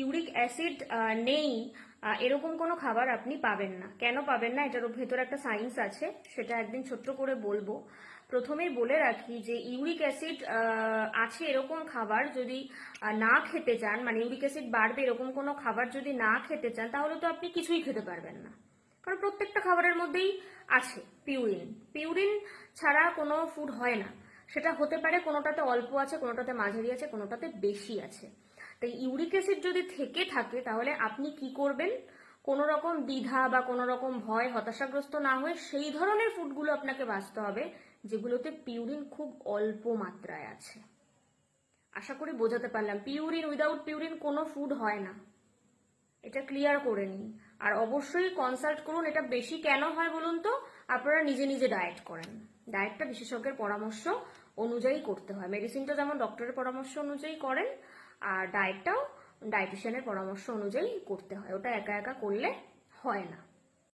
Uric acid নেই এরকম কোনো খাবার আপনি পাবেন না। কেন পাবেন না? এটার ভেতরে একটা সায়েন্স আছে, সেটা একদিন ছোট্ট করে বলব। প্রথমেই বলে রাখি যে ইউরিক অ্যাসিড আছে এরকম খাবার যদি না খেতে চান মানে ইউরিক অ্যাসিড বাড়বে এরকম কোনো খাবার যদি না খেতে চান, তাহলে তো আপনি কিছুই খেতে পারবেন না। কারণ প্রত্যেকটা খাবারের মধ্যেই আছে পিউরিন পিউরিন ছাড়া কোনো ফুড হয় না। সেটা হতে পারে কোনোটাতে অল্প আছে, কোনোটাতে মাঝারি আছে, কোনোটাতে বেশি আছে। তাই ইউরিক অ্যাসিড যদি থেকে থাকে, তাহলে আপনি কি করবেন? কোনো রকম দ্বিধা বা কোনো রকম ভয়, হতাশাগ্রস্ত না হয়ে সেই ধরনের ফুডগুলো আপনাকে বাঁচতে হবে, যেগুলোতে পিউরিন খুব অল্প মাত্রায় আছে। আশা করি বোঝাতে পারলাম। পিউরিন, উইদাউট পিউরিন কোনো ফুড হয় না। এটা ক্লিয়ার করে নিন। আর অবশ্যই কনসাল্ট করুন, এটা বেশি কেন হয় বলুন তো? আপনারা নিজে নিজে ডায়েট করেন। ডায়েটটা বিশেষজ্ঞের পরামর্শ অনুযায়ী করতে হয়। মেডিসিনটা যেমন ডক্টরের পরামর্শ অনুযায়ী করেন, আর ডায়েটটাও ডায়েটিশিয়ানের পরামর্শ অনুযায়ী করতে হয়। ওটা একা একা করলে হয় না।